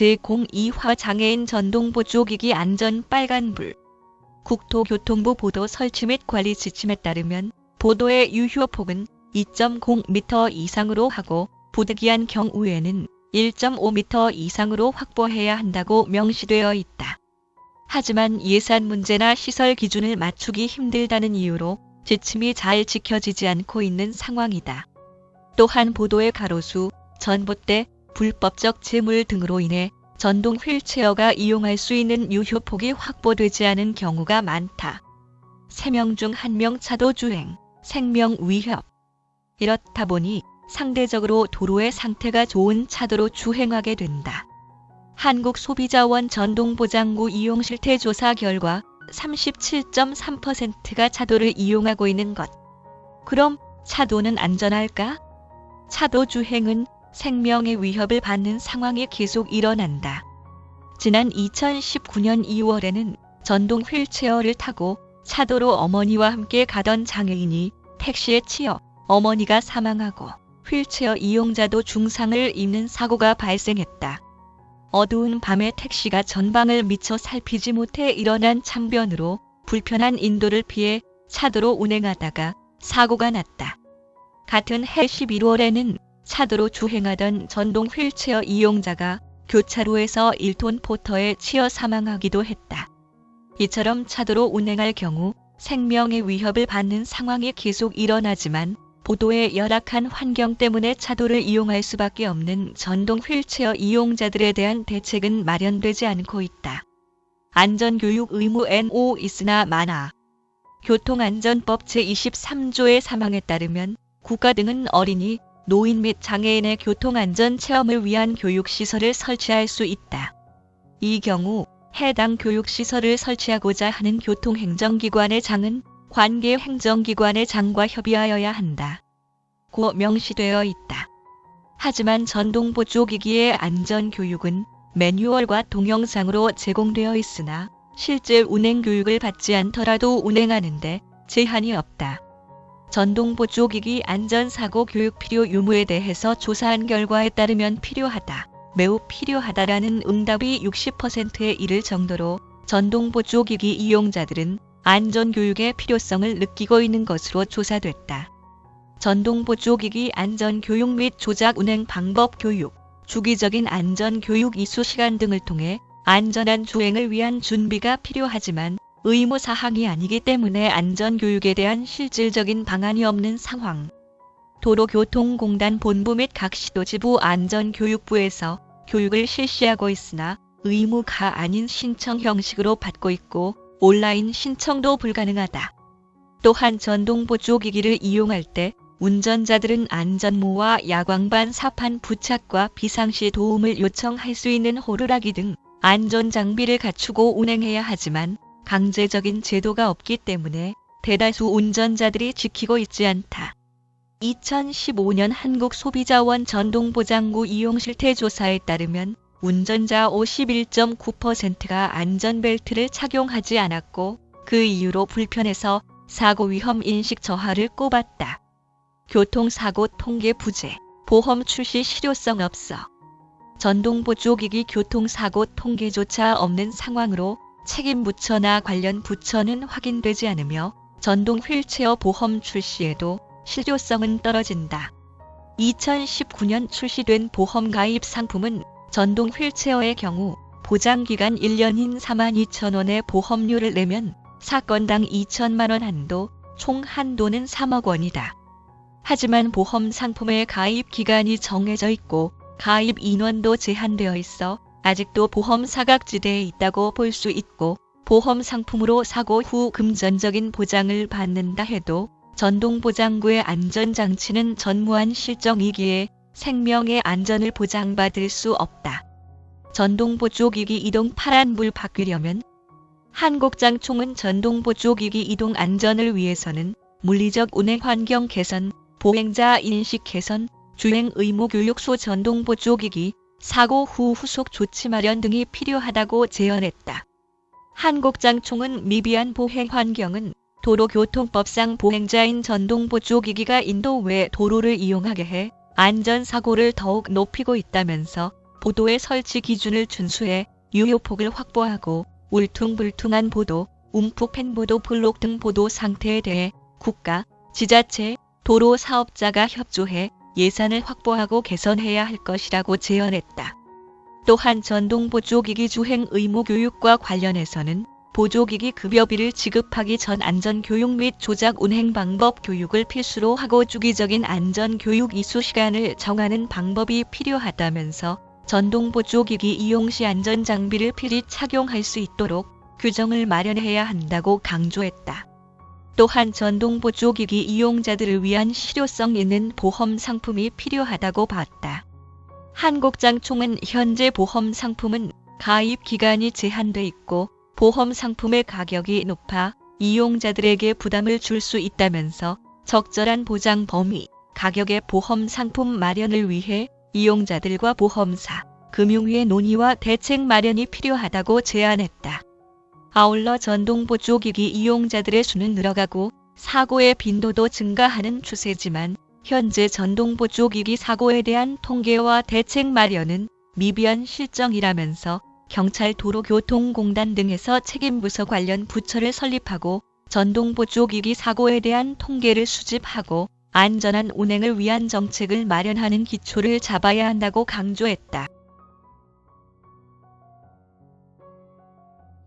제02화 장애인 전동 보조기기 안전 빨간불 국토교통부 보도 설치 및 관리 지침에 따르면 보도의 유효폭은 2.0m 이상으로 하고 부득이한 경우에는 1.5m 이상으로 확보해야 한다고 명시되어 있다. 하지만 예산 문제나 시설 기준을 맞추기 힘들다는 이유로 지침이 잘 지켜지지 않고 있는 상황이다. 또한 보도의 가로수, 전봇대, 불법적 재물 등으로 인해 전동 휠체어가 이용할 수 있는 유효폭이 확보되지 않은 경우가 많다. 3명 중 1명 차도 주행, 생명 위협. 이렇다 보니 상대적으로 도로의 상태가 좋은 차도로 주행하게 된다. 한국소비자원 전동보장구 이용 실태 조사 결과 37.3%가 차도를 이용하고 있는 것. 그럼 차도는 안전할까? 차도 주행은 생명의 위협을 받는 상황이 계속 일어난다. 지난 2019년 2월에는 전동 휠체어를 타고 차도로 어머니와 함께 가던 장애인이 택시에 치여 어머니가 사망하고 휠체어 이용자도 중상을 입는 사고가 발생했다. 어두운 밤에 택시가 전방을 미처 살피지 못해 일어난 참변으로 불편한 인도를 피해 차도로 운행하다가 사고가 났다. 같은 해 11월에는 차도로 주행하던 전동 휠체어 이용자가 교차로에서 1톤 포터에 치여 사망하기도 했다. 이처럼 차도로 운행할 경우 생명의 위협을 받는 상황이 계속 일어나지만 보도의 열악한 환경 때문에 차도를 이용할 수밖에 없는 전동 휠체어 이용자들에 대한 대책은 마련되지 않고 있다. 안전교육 의무 NO 있으나 많아. 교통안전법 제23조의 사망에 따르면 국가 등은 어린이, 노인 및 장애인의 교통안전 체험을 위한 교육시설을 설치할 수 있다. 이 경우 해당 교육시설을 설치하고자 하는 교통행정기관의 장은 관계 행정기관의 장과 협의하여야 한다. 고 명시되어 있다. 하지만 전동보조기기의 안전교육은 매뉴얼과 동영상으로 제공되어 있으나 실제 운행 교육을 받지 않더라도 운행하는데 제한이 없다. 전동보조기기 안전사고 교육 필요 유무에 대해서 조사한 결과에 따르면 필요하다. 매우 필요하다라는 응답이 60%에 이를 정도로 전동보조기기 이용자들은 안전교육의 필요성을 느끼고 있는 것으로 조사됐다. 전동보조기기 안전교육 및 조작 운행 방법 교육, 주기적인 안전교육 이수 시간 등을 통해 안전한 주행을 위한 준비가 필요하지만 의무 사항이 아니기 때문에 안전 교육에 대한 실질적인 방안이 없는 상황. 도로교통공단 본부 및 각 시도지부 안전교육부에서 교육을 실시하고 있으나 의무가 아닌 신청 형식으로 받고 있고 온라인 신청도 불가능하다. 또한 전동 보조기기를 이용할 때 운전자들은 안전모와 야광반 사판 부착과 비상시 도움을 요청할 수 있는 호루라기 등 안전 장비를 갖추고 운행해야 하지만 강제적인 제도가 없기 때문에 대다수 운전자들이 지키고 있지 않다. 2015년 한국 소비자원 전동보장구 이용 실태 조사에 따르면 운전자 51.9%가 안전벨트를 착용하지 않았고 그 이유로 불편해서 사고 위험 인식 저하를 꼽았다. 교통사고 통계 부재, 보험 출시 실효성 없어. 전동보조기기 교통사고 통계조차 없는 상황으로 책임 부처나 관련 부처는 확인되지 않으며 전동 휠체어 보험 출시에도 실효성은 떨어진다. 2019년 출시된 보험 가입 상품은 전동 휠체어의 경우 보장기간 1년인 42,000원의 보험료를 내면 사건당 2천만원 한도, 총 한도는 3억 원이다. 하지만 보험 상품의 가입 기간이 정해져 있고 가입 인원도 제한되어 있어 아직도 보험 사각지대에 있다고 볼 수 있고 보험 상품으로 사고 후 금전적인 보장을 받는다 해도 전동보장구의 안전장치는 전무한 실정이기에 생명의 안전을 보장받을 수 없다. 전동보조기기 이동 파란불 바뀌려면 한국장총은 전동보조기기 이동 안전을 위해서는 물리적 운행 환경 개선, 보행자 인식 개선, 주행 의무 교육소 전동보조기기, 사고 후 후속 조치 마련 등이 필요하다고 제언했다. 한국장총은 미비한 보행 환경은 도로교통법상 보행자인 전동보조기기가 인도 외 도로를 이용하게 해 안전사고를 더욱 높이고 있다면서 보도의 설치 기준을 준수해 유효폭을 확보하고 울퉁불퉁한 보도, 움푹 팬 보도 블록 등 보도 상태에 대해 국가, 지자체, 도로 사업자가 협조해 예산을 확보하고 개선해야 할 것이라고 제언했다. 또한 전동 보조기기 주행 의무 교육과 관련해서는 보조기기 급여비를 지급하기 전 안전 교육 및 조작 운행 방법 교육을 필수로 하고 주기적인 안전 교육 이수 시간을 정하는 방법이 필요하다면서 전동 보조기기 이용 시 안전 장비를 필히 착용할 수 있도록 규정을 마련해야 한다고 강조했다. 또한 전동 보조기기 이용자들을 위한 실효성 있는 보험 상품이 필요하다고 봤다. 한국장총은 현재 보험 상품은 가입 기간이 제한돼 있고 보험 상품의 가격이 높아 이용자들에게 부담을 줄 수 있다면서 적절한 보장 범위, 가격의 보험 상품 마련을 위해 이용자들과 보험사, 금융위의 논의와 대책 마련이 필요하다고 제안했다. 아울러 전동 보조기기 이용자들의 수는 늘어가고 사고의 빈도도 증가하는 추세지만 현재 전동 보조기기 사고에 대한 통계와 대책 마련은 미비한 실정이라면서 경찰 도로교통공단 등에서 책임부서 관련 부처를 설립하고 전동 보조기기 사고에 대한 통계를 수집하고 안전한 운행을 위한 정책을 마련하는 기초를 잡아야 한다고 강조했다.